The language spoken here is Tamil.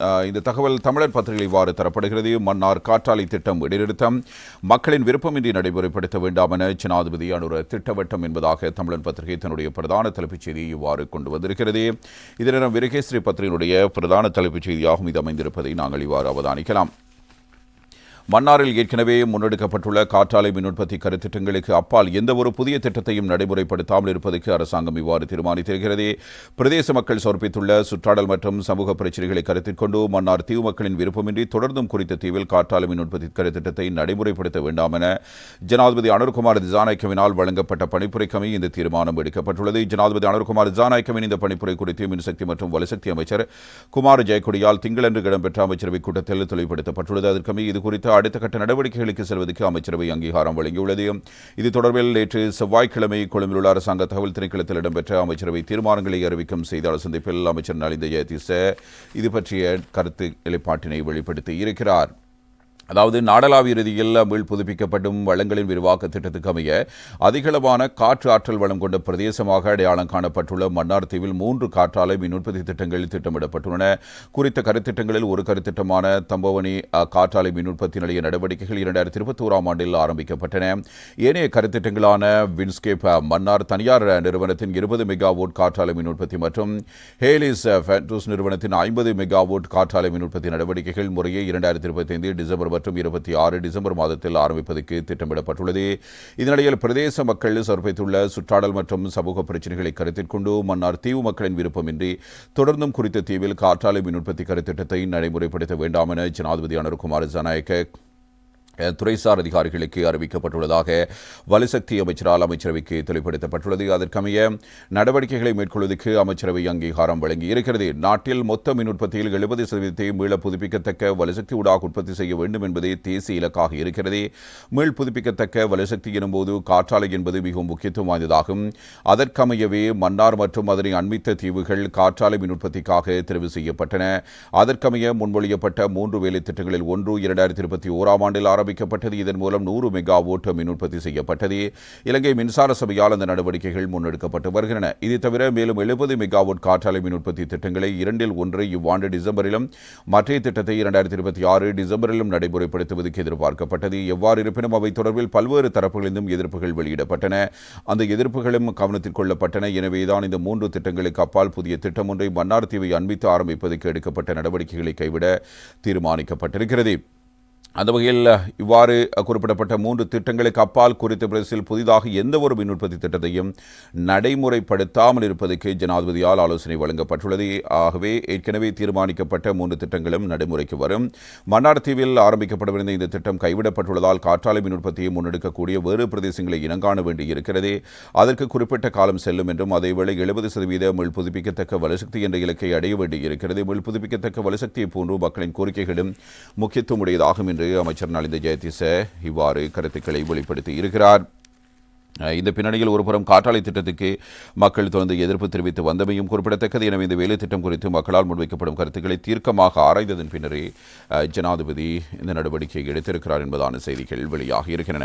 இந்த தகவல் தமிழர் பத்திரிகை இவ்வாறு தரப்படுகிறது. மன்னார் காற்றாலை திட்டம் இடைநிறுத்தம். மக்களின் விருப்பமின்றி நடைமுறைப்படுத்த வேண்டாம் என ஜனாதிபதி அனுர திட்டவட்டம் என்பதாக தமிழன் பத்திரிகை தன்னுடைய பிரதான தலைப்புச் செய்தியை இவ்வாறு கொண்டு வந்திருக்கிறது. இதனிடம் விரகேஸ்ரீ பத்திரிகையினுடைய பிரதான தலைப்புச் செய்தியாகவும் இது அமைந்திருப்பதை நாங்கள் இவ்வாறு அவதானிக்கலாம். மன்னாரில் ஏற்கனவே முன்னெடுக்கப்பட்டுள்ள காற்றாலை மின் உற்பத்தி கருத்திட்டங்களுக்கு அப்பால் எந்த ஒரு புதிய திட்டத்தையும் நடைமுறைப்படுத்தாமல் இருப்பதற்கு அரசாங்கம் இவ்வாறு தீர்மானித்திருக்கிறது. பிரதேச மக்கள் சமர்ப்பித்துள்ள சுற்றாடல் மற்றும் சமூக பிரச்சினைகளை கருத்தில் கொண்டு மன்னார் தீவு மக்களின் விருப்பமின்றி தொடர்ந்தும் குறித்த தீவில் காற்றாலை மின் உற்பத்தி கருத்திட்டத்தை நடைமுறைப்படுத்த வேண்டாம் என ஜனாதிபதி அனுர்குமார் திசாநாயக்கவினால் வழங்கப்பட்ட பணிப்புரைக்கமை இந்த தீர்மானம் எடுக்கப்பட்டுள்ளது. ஜனாதிபதி அனுர்குமார் திசாநாயக்கவின் இந்த பணிப்புரை குறித்து மின்சக்தி மற்றும் வலுசக்தி அமைச்சர் குமார் ஜெயக்குடியால் திங்களன்று இடம்பெற்ற அமைச்சரவை கூட்டத்தில் தெளிவுபடுத்தப்பட்டுள்ளது. அதற்கமை இது குறித்த அடுத்த கட்ட நடவடிக்கைகளுக்கு செல்வதற்கு அமைச்சரவை அங்கீகாரம் வழங்கியுள்ளது. இது தொடர்பில் நேற்று செவ்வாய்க்கிழமை கொழும்பில் உள்ள அரசாங்க தகவல் திணைக்களத்தில் இடம்பெற்ற அமைச்சரவை தீர்மானங்களை அறிவிக்கும் செய்தியாளர் சந்திப்பில் அமைச்சர் நலிந்த ஜெயதிச இது பற்றிய கருத்து நிலைப்பாட்டினை வெளிப்படுத்தி இருக்கிறார். அதாவது நாடளாவிய ரீதியில் மீள் புதுப்பிக்கப்படும் வளங்களின் விரிவாக்க திட்டத்துக்கு அமைய அதிகளவான காற்று ஆற்றல் வளம் கொண்ட பிரதேசமாக அடையாளம் காணப்பட்டுள்ள மன்னார் தீவில் மூன்று காற்றாலை மின் உற்பத்தி திட்டங்கள் திட்டமிடப்பட்டுள்ளன. குறித்த கருத்திட்டங்களில் ஒரு கருத்திட்டமான தம்பவனி காற்றாலை மின் உற்பத்தி நிலைய நடவடிக்கைகள் இரண்டாயிரத்தி இருபத்தோராம் ஆண்டில் ஆரம்பிக்கப்பட்டன. ஏனைய கருத்திட்டங்களான வின்ஸ்கேப் மன்னார் தனியார் நிறுவனத்தின் இருபது மெகாவோட் காற்றாலை மின் உற்பத்தி மற்றும் ஹேலிஸ் ஃபேண்டூஸ் நிறுவனத்தின் ஐம்பது மெகாவோட் காற்றாலை மின் உற்பத்தி நடவடிக்கைகள் முறையே இரண்டாயிரத்தி இருபத்தைந்து டிசம்பர் மற்றும் இருபத்தி ஆறு டிசம்பர் மாதத்தில் ஆரம்பிப்பதற்கு திட்டமிடப்பட்டுள்ளது. இதனிடையில் பிரதேச மக்கள் சமர்ப்பித்துள்ள சுற்றாடல் மற்றும் சமூக பிரச்சினைகளை கருத்தில் கொண்டு மன்னார் தீவு மக்களின் விருப்பமின்றி தொடர்ந்தும் குறித்த தீவில் காற்றாலை மின் உற்பத்தி கருத்திட்டத்தை நடைமுறைப்படுத்த வேண்டாம் என ஜனாதிபதி அனுர்குமார் ஜனநாயக்க துறைசார் அதிகாரிகளுக்கு அறிவிக்கப்பட்டுள்ளதாக வலுசக்தி அமைச்சரால் அமைச்சரவைக்கு தெளிவுபடுத்தப்பட்டுள்ளது. அதற்கமைய நடவடிக்கைகளை மேற்கொள்வதற்கு அமைச்சரவை அங்கீகாரம் வழங்கி இருக்கிறது நாட்டில் மொத்த மின் உற்பத்தியில் எழுபது சதவீதத்தை மீள புதுப்பிக்கத்தக்க வலுசக்தி ஊடாக உற்பத்தி செய்ய வேண்டும் என்பதே தேசிய இலக்காக இருக்கிறது. மீள் புதுப்பிக்கத்தக்க வலுசக்தி எனும்போது காற்றாலை என்பது மிகவும் முக்கியத்துவம் வாய்ந்ததாகும். அதற்கமையவே மன்னார் மற்றும் அதனை அண்மித்த தீவுகள் காற்றாலை மின் உற்பத்திக்காக தெரிவு செய்யப்பட்டன. அதற்கமைய முன்மொழியப்பட்ட மூன்று வேலை திட்டங்களில் ஒன்று இரண்டாயிரத்தி இருபத்தி ஓராம் ஆண்டில் ஆரம்பிக்கப்பட்டது. இதன் மூலம் நூறு மெகா மெகாவோட் மின் உற்பத்தி செய்யப்பட்டது. இலங்கை மின்சார சபையால் அந்த நடவடிக்கைகள் முன்னெடுக்கப்பட்டு வருகின்றன. இது தவிர மேலும் எழுபது மெகாவோட் காற்றாலை மின் உற்பத்தி திட்டங்களை இரண்டில் ஒன்றை இவ்வாண்டு டிசம்பரிலும் மற்றைய திட்டத்தை இரண்டாயிரத்தி இருபத்தி ஆறு டிசம்பரிலும் நடைமுறைப்படுத்துவதற்கு எதிர்பார்க்கப்பட்டது. எவ்வாறு இருப்பினும் அவை தொடர்பில் பல்வேறு தரப்புகளிலும் எதிர்ப்புகள் வெளியிடப்பட்டன. அந்த எதிர்ப்புகளும் கவனத்தில் கொள்ளப்பட்டன. எனவேதான் இந்த மூன்று திட்டங்களுக்கு அப்பால் புதிய திட்டம் ஒன்றை மன்னார் தீவை அண்மித்து ஆரம்பிப்பதற்கு எடுக்கப்பட்ட நடவடிக்கைகளை கைவிட தீர்மானிக்கப்பட்டிருக்கிறது. அந்த வகையில் இவ்வாறு குறிப்பிடப்பட்ட மூன்று திட்டங்களுக்கு அப்பால் குறித்த பிரதேசத்தில் புதிதாக எந்த ஒரு மின் உற்பத்தி திட்டத்தையும் நடைமுறைப்படுத்தாமல் இருப்பதற்கு ஜனாதிபதியால் ஆலோசனை வழங்கப்பட்டுள்ளது. ஆகவே ஏற்கனவே தீர்மானிக்கப்பட்ட மூன்று திட்டங்களும் நடைமுறைக்கு வரும். மன்னார் தீவில் ஆரம்பிக்கப்படவிருந்த இந்த திட்டம் கைவிடப்பட்டுள்ளதால் காற்றாலை மின் உற்பத்தியை முன்னெடுக்கக்கூடிய வேறு பிரதேசங்களை இனங்காண வேண்டியிருக்கிறது. அதற்கு குறிப்பிட்ட காலம் செல்லும் என்றும் அதேவேளை எழுபது சதவீத மீள் புதுப்பிக்கத்தக்க வலுசக்தி என்ற இலக்கை அடைய வேண்டியிருக்கிறது. மீள் புதுப்பிக்கத்தக்க வலுசக்தியை போன்று மக்களின் கோரிக்கைகளும் முக்கியத்துவம் உடையதாகும் என்று அமைச்சர் நலிந்த ஜெயதிச இவ்வாறு கருத்துக்களை வெளிப்படுத்தி இருக்கிறார். இந்த பின்னணியில் ஒருபுறம் காற்றாலை திட்டத்துக்கு மக்கள் தொடர்ந்து எதிர்ப்பு தெரிவித்து வந்தமையும் குறிப்பிடத்தக்கது. எனவே இந்த வேலை திட்டம் குறித்து மக்களால் முன்வைக்கப்படும் கருத்துக்களை தீர்க்கமாக ஆராய்ந்ததன் பின்னரே ஜனாதிபதி இந்த நடவடிக்கையை எடுத்திருக்கிறார் என்பதான செய்திகள் வெளியாகி இருக்கின்றன.